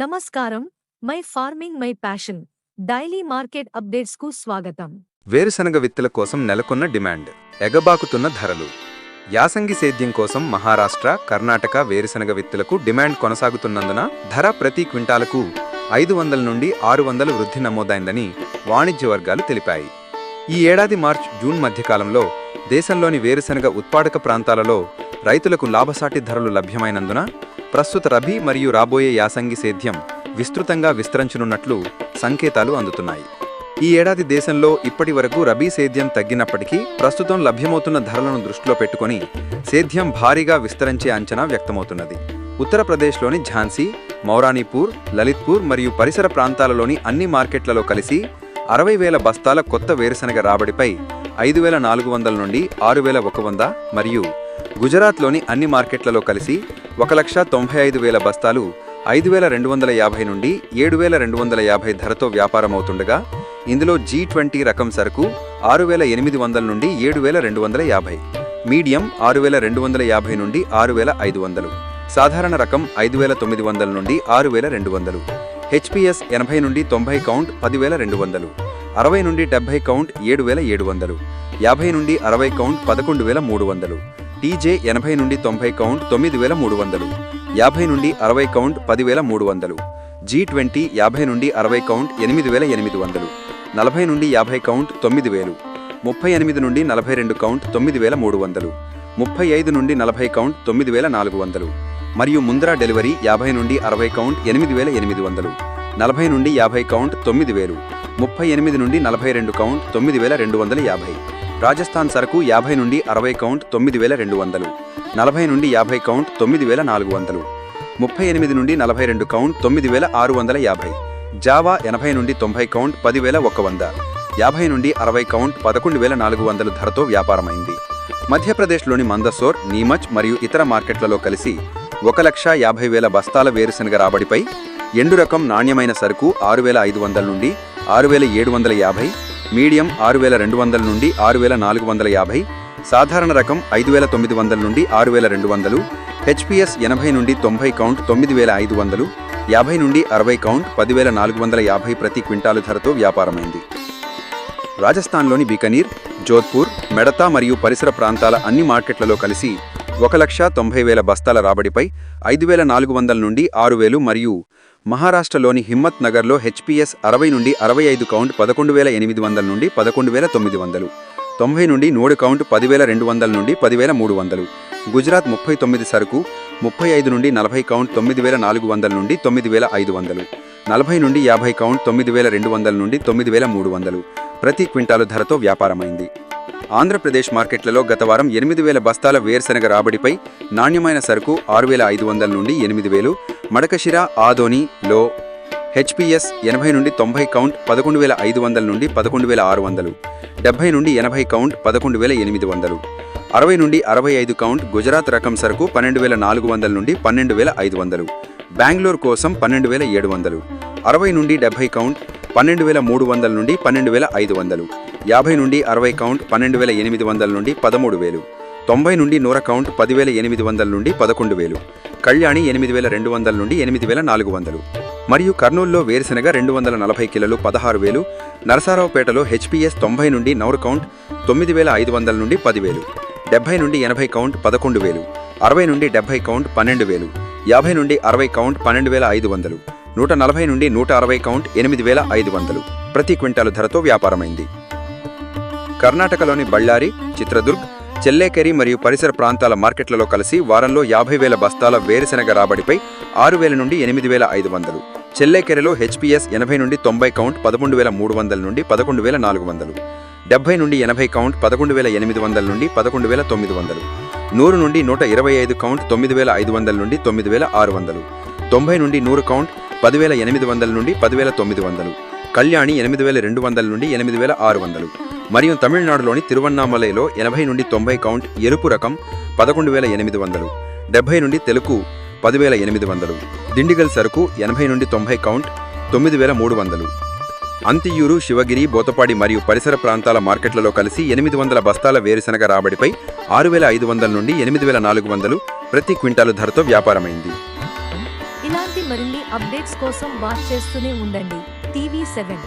నమస్కారం. My farming my passion. Daily market అప్డేట్స్కు స్వాగతం. వేరుశనగ విత్తుల కోసం నెలకొన్న డిమాండ్. ఎగబాకుతున్న ధరలు. యాసంగి సేద్యం కోసం మహారాష్ట్ర కర్ణాటక వేరుశనగ విత్తులకు డిమాండ్ కొనసాగుతున్నందున ధర ప్రతి క్వింటాలకు ఐదు వందల నుండి ఆరు వందల వృద్ధి నమోదైందని వాణిజ్య వర్గాలు తెలిపాయి. ఈ ఏడాది మార్చ్ జూన్ మధ్యకాలంలో దేశంలోని వేరుశనగ ఉత్పాదక ప్రాంతాలలో రైతులకు లాభసాటి ధరలు లభ్యమైనందున ప్రస్తుత రబీ మరియు రాబోయే యాసంగి సేద్యం విస్తృతంగా విస్తరించనున్నట్లు సంకేతాలు అందుతున్నాయి. ఈ ఏడాది దేశంలో ఇప్పటి వరకు రబీ సేద్యం తగ్గినప్పటికీ ప్రస్తుతం లభ్యమవుతున్న ధరలను దృష్టిలో పెట్టుకొని సేద్యం భారీగా విస్తరించే అంచనా వ్యక్తమవుతున్నది. ఉత్తరప్రదేశ్లోని ఝాన్సీ మౌరానీపూర్ లలిత్పూర్ మరియు పరిసర ప్రాంతాలలోని అన్ని మార్కెట్లలో కలిసి అరవై వేల బస్తాల కొత్త వేరుశనగ రాబడిపై ఐదు వేల నాలుగు వందల నుండి ఆరు వేల ఒక వంద మరియు గుజరాత్లోని అన్ని మార్కెట్లలో కలిసి ఒక లక్ష తొంభై ఐదు వేల బస్తాలు ఐదు వేల రెండు వందల యాభై నుండి ఏడు వేల రెండు వందల యాభై ధరతో వ్యాపారమవుతుండగా ఇందులో జీ ట్వంటీ రకం సరుకు ఆరు వేల ఎనిమిది వందల నుండి ఏడు వేల రెండు వందల యాభై మీడియం ఆరు వేల రెండు వందల యాభై నుండి ఆరు వేల ఐదు వందలు సాధారణ రకం ఐదు వేల తొమ్మిది వందల నుండి ఆరు వేల రెండు వందలు హెచ్పిఎస్ ఎనభై నుండి తొంభై కౌంట్ పదివేల రెండు వందలు అరవై నుండి డెబ్బై కౌంట్ ఏడు వేల ఏడు వందలు యాభై నుండి అరవై కౌంట్ పదకొండు వేల మూడు వందలు టీజే ఎనభై నుండి తొంభై కౌంట్ తొమ్మిది వేల మూడు వందలు యాభై నుండి అరవై కౌంట్ పదివేల మూడు వందలు జీ ట్వంటీ యాభై నుండి అరవై కౌంట్ ఎనిమిది వేల ఎనిమిది వందలు నలభై నుండి యాభై కౌంట్ తొమ్మిది వేలు ముప్పై ఎనిమిది నుండి నలభై రెండు కౌంట్ తొమ్మిది వేల మూడు వందలు ముప్పై ఐదు నుండి నలభై కౌంట్ తొమ్మిది వేల నాలుగు వందలు మరియు ముందరా డెలివరీ యాభై నుండి అరవై కౌంట్ ఎనిమిది వేల ఎనిమిది వందలు నలభై నుండి యాభై కౌంట్ తొమ్మిది వేలు ముప్పై ఎనిమిది నుండి నలభై రెండు కౌంట్ తొమ్మిది వేల రెండు వందల యాభై రాజస్థాన్ సరకు యాభై నుండి అరవై కౌంట్ తొమ్మిది వేల రెండు వందలు నలభై నుండి యాభై కౌంట్ తొమ్మిది వేల నాలుగు వందలు ముప్పై ఎనిమిది నుండి నలభై రెండు కౌంట్ తొమ్మిది వేల ఆరు వందల యాభై జావా ఎనభై నుండి తొంభై కౌంట్ పదివేల ఒక వంద యాభై నుండి అరవై కౌంట్ పదకొండు వేల నాలుగు వందల ధరతో వ్యాపారమైంది. మధ్యప్రదేశ్లోని మందసోర్ నీమచ్ మరియు ఇతర మార్కెట్లలో కలిసి ఒక లక్ష యాభై వేల బస్తాల వేరుశనగ రాబడిపై ఎండు రకం నాణ్యమైన సరుకు ఆరు వేల ఐదు వందల నుండి ఆరు వేల ఏడు వందల యాభై మీడియం ఆరు వేల రెండు వందల నుండి ఆరు వేల నాలుగు వందల యాభై సాధారణ రకం ఐదు వేల తొమ్మిది వందల నుండి ఆరు వేల రెండు వందలు హెచ్పిఎస్ ఎనభై నుండి తొంభై కౌంట్ తొమ్మిది వేల ఐదు వందలు యాభై నుండి అరవై కౌంట్ పదివేల నాలుగు వందల యాభై ప్రతి క్వింటాలు ధరతో వ్యాపారమైంది. రాజస్థాన్లోని బికనీర్ జోధ్పూర్ మెడతా మరియు పరిసర ప్రాంతాల అన్ని మార్కెట్లలో కలిసి ఒక లక్ష తొంభై వేల బస్తాల రాబడిపై ఐదు వేల నాలుగు వందల నుండి ఆరు వేలు మరియు మహారాష్ట్రలోని హిమ్మత్ నగర్లో హెచ్పిఎస్ అరవై నుండి అరవై ఐదు కౌంట్ పదకొండు వేల ఎనిమిది వందల నుండి పదకొండు వేల తొమ్మిది వందలు తొంభై నుండి నూడు కౌంట్ పదివేల రెండు వందల నుండి పదివేల మూడు వందలు గుజరాత్ ముప్పై తొమ్మిది సరుకు ముప్పై ఐదు నుండి నలభై కౌంట్ తొమ్మిది వేల నాలుగు వందల నుండి తొమ్మిది వేల ఐదు వందలు నలభై నుండి యాభై కౌంట్ తొమ్మిది వేల రెండు వందల నుండి తొమ్మిది వేల మూడు వందలు ప్రతి క్వింటాలు ధరతో వ్యాపారమైంది. ఆంధ్రప్రదేశ్ మార్కెట్లలో గత వారం ఎనిమిది వేల బస్తాల వేరుశనగ రాబడిపై నాణ్యమైన సరుకు ఆరు వేల ఐదు వందల నుండి ఎనిమిది వేలు మడకశిర ఆదోని లో హెచ్పిఎస్ ఎనభై నుండి తొంభై కౌంట్ పదకొండు వేల ఐదు వందల నుండి పదకొండు వేల ఆరు వందలు డెబ్బై నుండి ఎనభై కౌంట్ పదకొండు వేల ఎనిమిది వందలు అరవై నుండి అరవై ఐదు కౌంట్ గుజరాత్ రకం సరుకు పన్నెండు వేల నాలుగు వందల నుండి పన్నెండు వేల ఐదు వందలు బెంగళూరు కోసం పన్నెండు వేల ఏడు వందలు అరవై నుండి డెబ్బై కౌంట్ పన్నెండు వేల మూడు వందల నుండి పన్నెండు వేల ఐదు వందలు యాభై నుండి అరవై కౌంట్ పన్నెండు వేల ఎనిమిది వందల నుండి పదమూడు వేలు. తొంభై నుండి నూర కౌంట్ పదివేల ఎనిమిది వందల నుండి పదకొండు వేలు. కళ్యాణి ఎనిమిది వేల రెండు వందల నుండి ఎనిమిది వేల నాలుగు వందలు. మరియు కర్నూలులో వేరుశనగ రెండు వందల నలభై కిలోలు పదహారు వేలు. నరసారావుపేటలో హెచ్పిఎస్ తొంభై నుండి నౌరు కౌంట్ తొమ్మిది వేల ఐదు వందల నుండి పదివేలు డెబ్బై నుండి ఎనభై కౌంట్ పదకొండు వేలు. అరవై నుండి డెబ్బై కౌంట్ పన్నెండు వేలు. యాభై నుండి అరవై కౌంట్ పన్నెండు వేల ఐదు వందలు. నూట నలభై నుండి నూట అరవై కౌంట్ ఎనిమిది వేల ఐదు వందలు. ప్రతి క్వింటాలు ధరతో వ్యాపారమైంది. కర్ణాటకలోని బళ్ళారి చిత్రదుర్గ్ చెల్లేకెరి మరియు పరిసర ప్రాంతాల మార్కెట్లలో కలిసి వారంలో యాభై వేల బస్తాల వేరుశెనగ రాబడిపై ఆరు వేల నుండి ఎనిమిది వేల ఐదు వందలు చెల్లేకెరెలో హెచ్పిఎస్ ఎనభై నుండి తొంభై కౌంట్ పదకొండు వేల మూడు వందల నుండి పదకొండు వేల నాలుగు వందలు డెబ్బై నుండి ఎనభై కౌంట్ పదకొండు వేల ఎనిమిది వందల నుండి పదకొండు వేల తొమ్మిది వందలు నూరు నుండి నూట ఇరవై ఐదు కౌంట్ తొమ్మిది వేల ఐదు వందల నుండి తొమ్మిది వేల ఆరు వందలు తొంభై నుండి నూరు కౌంట్ పదివేల ఎనిమిది వందల నుండి పదివేల తొమ్మిది వందలు కళ్యాణి ఎనిమిది వేల రెండు వందల నుండి ఎనిమిది వేల ఆరు వందలు మరియు తమిళనాడులోని తిరువన్నామలైలో ఎనభై నుండి తొంభై కౌంట్ ఎరుపు రకం పదకొండు వేల ఎనిమిది వందలు డెబ్బై నుండి తెలుగు పదివేల ఎనిమిది వందలు దిండిగల్ సరుకు ఎనభై నుండి తొంభై కౌంట్ తొమ్మిది వేల మూడు వందలు. అంతియూరు శివగిరి బోతపాడి మరియు పరిసర ప్రాంతాల మార్కెట్లలో కలిసి ఎనిమిది వందల బస్తాల వేరుశనగ రాబడిపై ఆరు వేల ఐదు వందల నుండి ఎనిమిది వేల నాలుగు వందలు ప్రతి క్వింటాలు ధరతో వ్యాపారమైంది. ఇలాంటి మరిన్ని అప్డేట్స్ కోసం వాచ్ చేస్తూనే ఉండండి. TV seven.